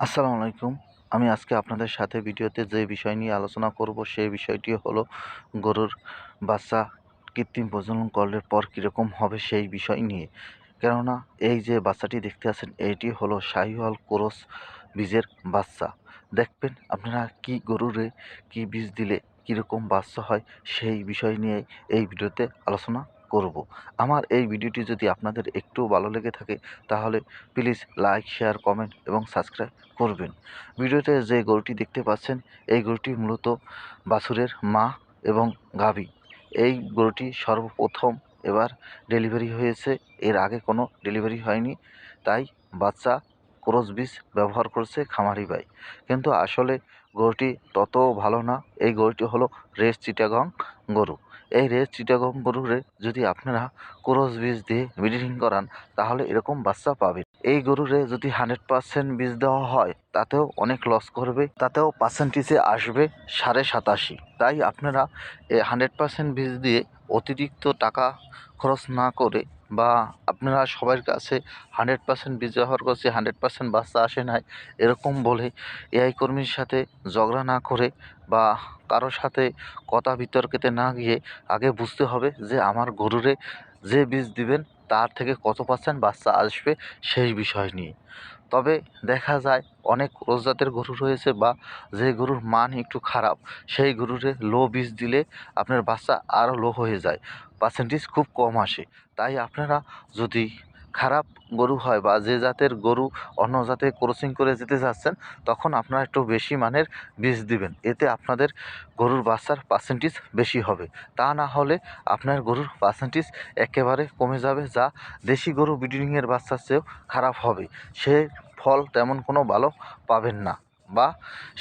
আসসালামু আলাইকুম। আমি আজকে আপনাদের সাথে ভিডিওতে যে বিষয় নিয়ে আলোচনা করব সেই বিষয়টি হলো গরুর বাচ্চা কৃত্রিম প্রজনন করলে পর কীরকম হবে সেই বিষয় নিয়ে। কেননা এই যে বাচ্চাটি দেখতে আছেন এইটি হলো শাহিওয়াল ক্রস বীজের বাচ্চা। দেখবেন আপনারা কি গরুরে কি বীজ দিলে কীরকম বাচ্চা হয় সেই বিষয় নিয়ে এই ভিডিওতে আলোচনা করব। আমার এই ভিডিওটি যদি আপনাদের একটু ভালো লেগে থাকে, তাহলে প্লিজ লাইক, শেয়ার, কমেন্ট এবং সাবস্ক্রাইব করবেন। ভিডিওতে যে গরুটি দেখতে পাচ্ছেন, এই গরুটি মূলত বাছুরের মা এবং গাভী। এই গরুটি সর্বপ্রথম এবার ডেলিভারি হয়েছে। এর আগে কোনো ডেলিভারি হয়নি, তাই বাচ্চা ক্রস বীজ ব্যবহার করছে খামারি ভাই। কিন্তু আসলে গরুটি তত ভালো না। এই গরুটি হলো রেস চিটাগং গরু। এই রেস চিটাগং গরুরে যদি আপনারা ক্রস বীজ দিয়ে ব্রিডিং করান, তাহলে এরকম বাচ্চা পাবেন। এই গরুরে যদি হান্ড্রেড পার্সেন্ট বীজ দেওয়া হয়, তাতেও অনেক লস করবে। তাতেও পার্সেন্টেজে আসবে সাড়ে সাতাশি। তাই আপনারা হান্ড্রেড পার্সেন্ট বীজ দিয়ে অতিরিক্ত টাকা খরচ না করে বা আপনারা সবার কাছে হান্ড্রেড পার্সেন্ট বীজ ব্যবহার করছে হান্ড্রেড পার্সেন্ট বাচ্চা আসে নাই, এরকম বলে এআই কর্মীর সাথে ঝগড়া না করে বা কারোর সাথে কথা বিতর্কেতে না গিয়ে আগে বুঝতে হবে যে আমার গরুরে যে বীজ দিবেন তার থেকে কত পার্সেন্ট বাচ্চা আসবে সেই বিষয় নিয়ে। তবে দেখা যায় অনেক ক্রস জাতের গরু রয়েছে বা যে গরুর মান একটু খারাপ, সেই গরুরে লো বীজ দিলে আপনার বাচ্চা আরও লো হয়ে যায়। পার্সেন্টেজ খুব কম আসে। তাই আপনারা যদি খারাপ গরু হয় বা যে জাতের গরু অন্য জাতে ক্রসিং করে যেতে চাচ্ছেন, তখন আপনারা একটু বেশি মানের বীজ দিবেন। এতে আপনাদের গরুর বাচ্চার পার্সেন্টেজ বেশি হবে। তা না হলে আপনার গরুর পার্সেন্টেজ একেবারে কমে যাবে, যা দেশি গরু ব্রিডিংয়ের বাচ্চার চেয়েও খারাপ হবে। সে ফল তেমন কোনো ভালো পাবেন না বা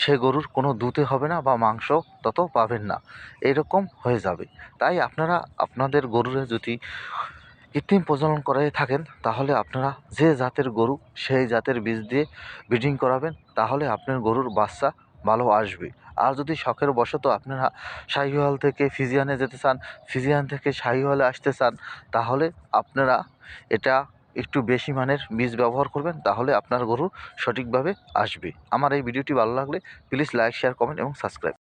সে গরুর কোনো দুধে হবে না বা মাংস তত পাবেন না। এরকম হয়ে যাবে। তাই আপনারা, আপনাদের গরুরে যদি কৃত্রিম প্রজনন করাই থাকেন, তাহলে আপনারা যে জাতের গরু সেই জাতের বীজ দিয়ে ব্রিডিং করাবেন, তাহলে আপনার গরুর বাচ্চা ভালো আসবে। আর যদি শখের বশত আপনারা শাহিওয়াল থেকে ফিজিয়ানে যেতে চান, ফিজিয়ান থেকে শাহিওয়ালে আসতে চান, তাহলে আপনারা এটা একটু বেশি মানের বীজ ব্যবহার করবেন, তাহলে আপনার গরু সঠিকভাবে আসবে। আমার এই ভিডিওটি ভালো লাগলে প্লিজ লাইক শেয়ার কমেন্ট এবং সাবস্ক্রাইব